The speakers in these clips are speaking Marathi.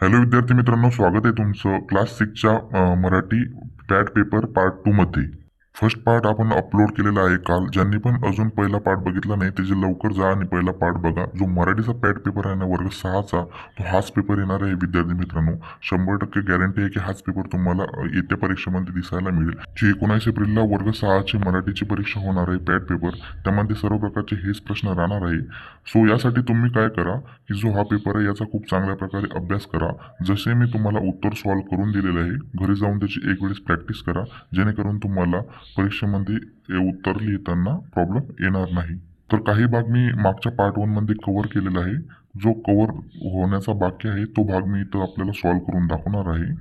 हॅलो विद्यार्थी मित्रांनो स्वागत आहे तुमचं क्लास सिक्सच्या मराठी टॅट पेपर पार्ट टूमध्ये फर्स्ट पार्ट आपण अपलोड केलेला आहे काल. ज्यांनी पण अजून पहिला पार्ट बघितला नाही त्याचे लवकर जा आणि पहिला पार्ट बघा. जो मराठीचा पॅट पेपर आहे ना वर्ग सहाचा तो हाच पेपर येणार आहे विद्यार्थी मित्रांनो. शंभर टक्के गॅरंटी आहे की हाच पेपर तुम्हाला येत्या परीक्षेमध्ये दिसायला मिळेल. जी एकोणीस एप्रिलला वर्ग सहाची मराठीची परीक्षा होणार आहे पॅट पेपर त्यामध्ये सर्व प्रकारचे हेच प्रश्न राहणार आहे. सो यासाठी तुम्ही काय करा की जो हा पेपर आहे याचा खूप चांगल्या प्रकारे अभ्यास करा. जसे मी तुम्हाला उत्तर सॉल्व करून दिलेलं आहे घरी जाऊन त्याची एक वेळेस प्रॅक्टिस करा. जेणेकरून तुम्हाला परीक्षेमध्ये उत्तर लिहिताना प्रॉब्लेम येणार नाही. तर काही भाग मी मागच्या पार्ट वनमध्ये कवर केलेला आहे. जो कवर होण्याचा बाकी आहे तो भाग मी इथं आपल्याला सॉल्व करून दाखवणार आहे.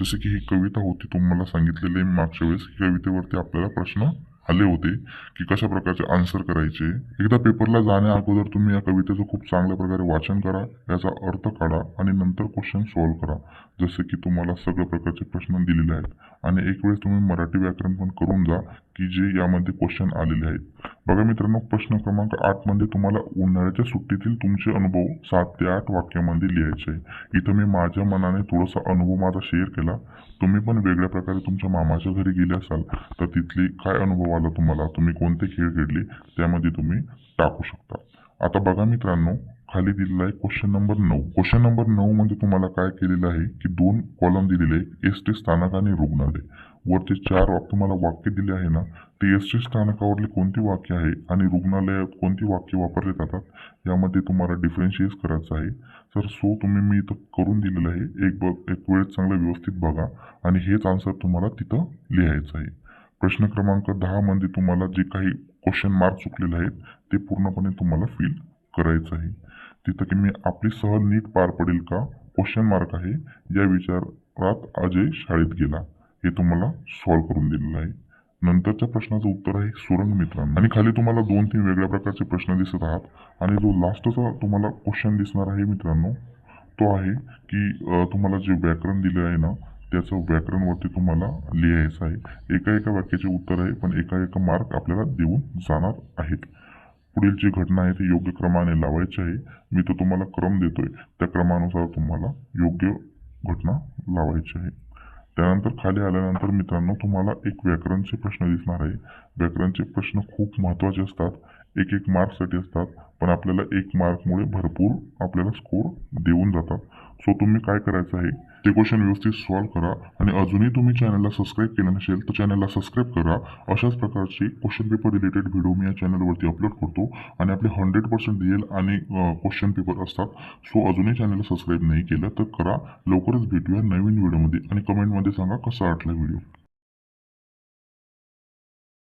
जसे की ही कविता होती तुम्हाला सांगितलेली आहे मागच्या वेळेस. कवितेवरती आपल्याला प्रश्न आले होते की कशा प्रकारचे आन्सर करायचे. एकदा पेपरला जाण्या अगोदर तुम्ही या कवितेचं खूप चांगल्या प्रकारे वाचन करा याचा अर्थ काढा आणि नंतर क्वेश्चन सॉल्व करा. जसे की तुम्हाला सगळ्या प्रकारचे प्रश्न दिलेले आहेत. आणि एक वेळेस तुम्ही मराठी व्याकरण पण करून जा की जे यामध्ये क्वेश्चन आलेले आहेत. बघा मित्रांनो प्रश्न क्रमांक आठमध्ये तुम्हाला उन्हाळ्याच्या सुट्टीतील तुमचे अनुभव सात ते आठ वाक्यामध्ये लिहायचे आहे. इथं मी माझ्या मनाने थोडासा अनुभव माझा शेअर केला. तुम्ही पण वेगळ्या प्रकारे तुमच्या मामाच्या घरी गेले असाल तर तिथली काय अनुभव आला तुम्हाला? तुम्ही कोणते खेळ खेळले? त्यामध्ये तुम्ही टाकू शकता. आता बघा मित्रांनो खाली दिलेला आहे क्वेश्चन नंबर नऊ. क्वेश्चन नंबर नऊ मध्ये तुम्हाला काय केलेलं आहे की दोन कॉलम दिलेले आहे एस टी स्थानक आणि रुग्णालय. वरचे चार वाक- तुम्हाला वाक्य दिले आहे ना ते एस टी स्थानकावरली कोणती वाक्य आहे आणि रुग्णालयात कोणती वाक्य वापरले जातात यामध्ये तुम्हाला डिफरन्शिएट करायचं आहे. तर सो तुम्ही मी इथं करून दिलेलं आहे. एक बघ एक वेळेस चांगलं व्यवस्थित बघा आणि हेच आन्सर तुम्हाला तिथं लिहायचं आहे. प्रश्न क्रमांक दहामध्ये तुम्हाला जे काही क्वेश्चन मार्क चुकलेले आहेत ते पूर्णपणे तुम्हाला फिल करायचं आहे. तिथं की मी आपली सहल नीट पार पडेल का? क्वेश्चन मार्क आहे. या विचारात अजय शाळेत गेला. हे तुम्हाला सॉल्व करून दिलेलं आहे. नंतरच्या प्रश्नाचं उत्तर आहे सुरंग मित्रांनो. आणि खाली तुम्हाला दोन तीन वेगळ्या प्रकारचे प्रश्न दिसत आहात. आणि जो लास्टचा तुम्हाला क्वेश्चन दिसणार आहे मित्रांनो तो आहे की तुम्हाला जे व्याकरण दिलं आहे ना त्याचं व्याकरणवरती तुम्हाला लिहायचं आहे. एका एका वाक्याचे उत्तर आहे पण एका एका मार्क आपल्याला देऊन जाणार आहेत. पुढील जी घटना आहे ती योग्य क्रमाने लावायची आहे. मी तो तुम्हाला क्रम देतोय. त्या क्रमानुसार तुम्हाला योग्य घटना लावायची आहे. त्यानंतर खाली आल्यानंतर मित्रांनो तुम्हाला एक व्याकरणचे प्रश्न दिसणार आहे. व्याकरणचे प्रश्न खूप महत्त्वाचे असतात. एक एक मार्कसाठी असतात. पण आपल्याला एक मार्कमुळे भरपूर आपल्याला स्कोर देऊन जातात. सो तुम्ही काय करायचं आहे ते क्वेश्चन व्यवस्थित सॉल्व करा आणि अजूनही तुम्ही चॅनलला सबस्क्राईब केलं नसेल तर चॅनलला सबस्क्राईब करा. अशाच प्रकारचे क्वेश्चन पेपर रिलेटेड व्हिडिओ मी या चॅनलवरती अपलोड करतो आणि आपले हंड्रेड पर्सेंट रिअल आणि क्वेश्चन पेपर असतात. सो अजूनही चॅनलला सबस्क्राईब नाही केलं तर करा. लवकरच भेटूया नवीन व्हिडिओमध्ये आणि कमेंटमध्ये सांगा कसा वाटला व्हिडिओ